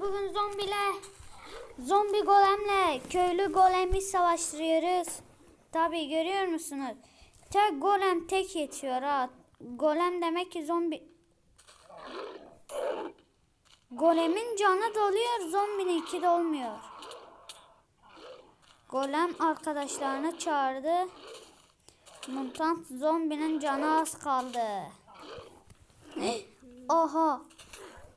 bugün zombiyle zombi golemle köylü golemi savaştırıyoruz. Tabi görüyor musunuz? Tek golem tek yetiyor ha. Golem demek ki zombi Golemin canı doluyor, zombininki dolmuyor. Golem arkadaşlarını çağırdı. Mutant zombinin canı az kaldı. Oha.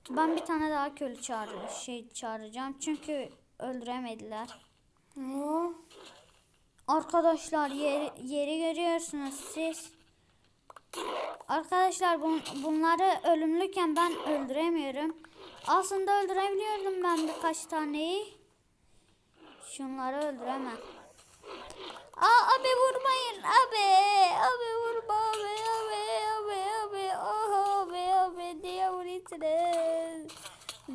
Ben bir tane daha köylü çağır şey çağıracağım çünkü öldüremediler. Arkadaşlar yeri, yeri görüyorsunuz siz. Arkadaşlar bun, bunları ölümlüken ben öldüremiyorum. Aslında öldürebiliyordum ben birkaç taneyi. Şunları öldüremem. Aa abi vurmayın. Abi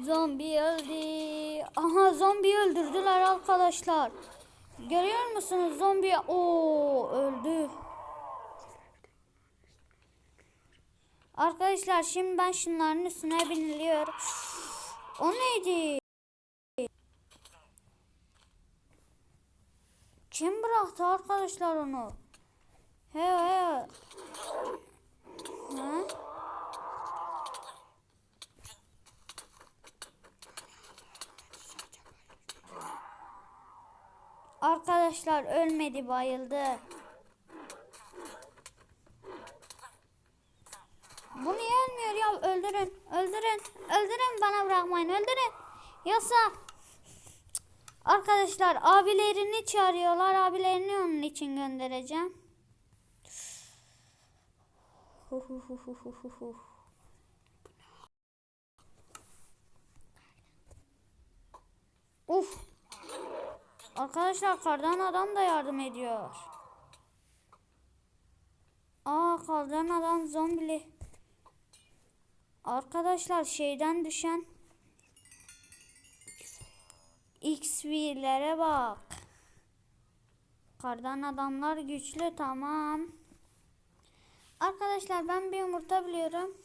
Zombi öldü. Aha zombi öldürdüler arkadaşlar. Görüyor musunuz zombi? Oo öldü. Arkadaşlar şimdi ben şunların üstüne biniliyorum. O neydi? Kim bıraktı arkadaşlar onu? He he. Ha? Arkadaşlar ölmedi bayıldı. Bu niye ölmüyor ya? Öldürün, öldürün, öldürün bana bırakmayın, öldürün. Yoksa arkadaşlar abilerini çağırıyorlar. Abilerini onun için göndereceğim. Uf. Arkadaşlar kardan adam da yardım ediyor. Aa kardan adam zombili. Arkadaşlar şeyden düşen XV'lere bak. Kardan adamlar güçlü tamam. Arkadaşlar ben bir yumurta biliyorum.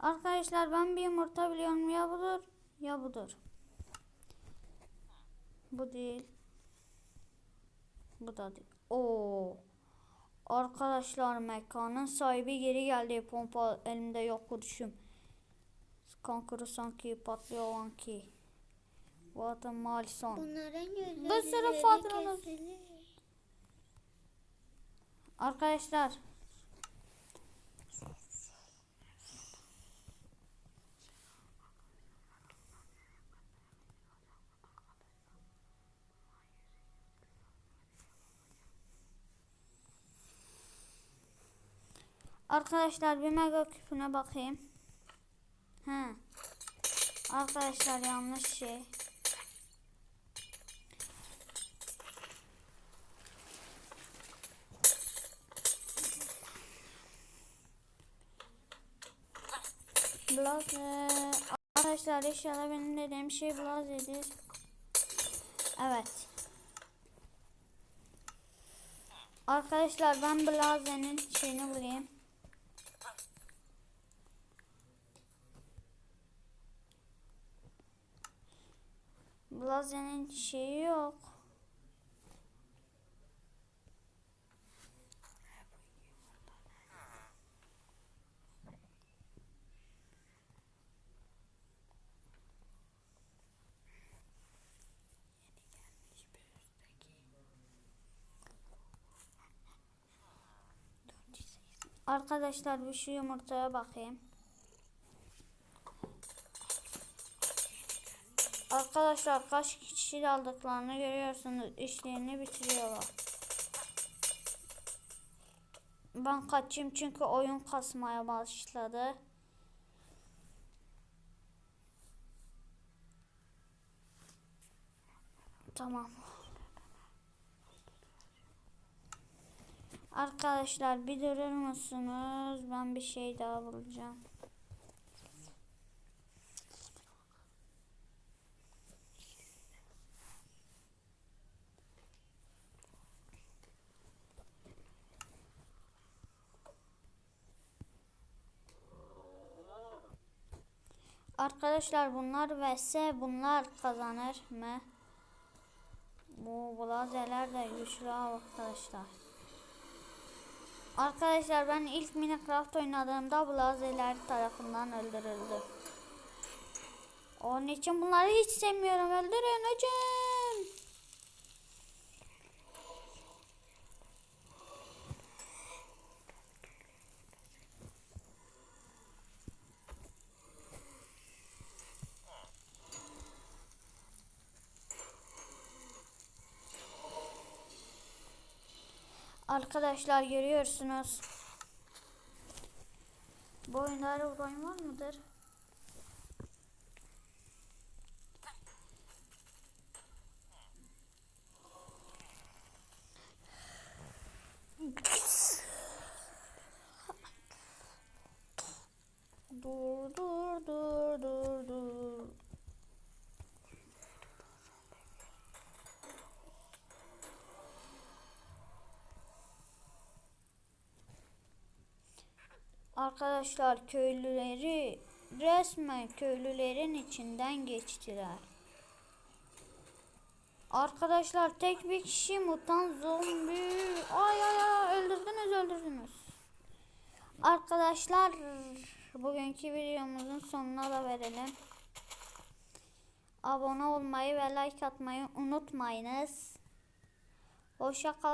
Arkadaşlar ben bir yumurta biliyorum. Ya budur ya budur. Bu değil. Bu da değil. Oo. Arkadaşlar mekanın sahibi geri geldi. Pompa elimde yok kurşum. Kankuru sanki patlıyor sanki. What a malson. Bunların gözleri. Arkadaşlar. Arkadaşlar bir mega küpüne bakayım. He. Arkadaşlar yanlış şey. Blaze. Arkadaşlar inşallah benim dediğim şey Blaze'dir. Evet. Arkadaşlar ben Blaze'nin şeyini bulayım. Blaze'nin şeyi yok. Arkadaşlar bir şu yumurtaya bakayım. Arkadaşlar kaç kişi aldıklarını görüyorsunuz. İşlerini bitiriyorlar. Ben kaçayım çünkü oyun kasmaya başladı. Tamam. Arkadaşlar bir durur musunuz? Ben bir şey daha bulacağım. Arkadaşlar bunlar vs bunlar kazanır mı? Bu blazeler de güçlü arkadaşlar. Arkadaşlar ben ilk Minecraft oynadığımda blazeler tarafından öldürüldü. Onun için bunları hiç sevmiyorum. Öldürün hocam. Arkadaşlar görüyorsunuz. Bu oyunlarda oyun var mıdır? Arkadaşlar köylüleri resmen köylülerin içinden geçtiler. Arkadaşlar tek bir kişi mutant zombi. Ay ay ay öldürdünüz öldürdünüz. Arkadaşlar bugünkü videomuzun sonuna da verelim. Abone olmayı ve like atmayı unutmayınız. Hoşça kalın.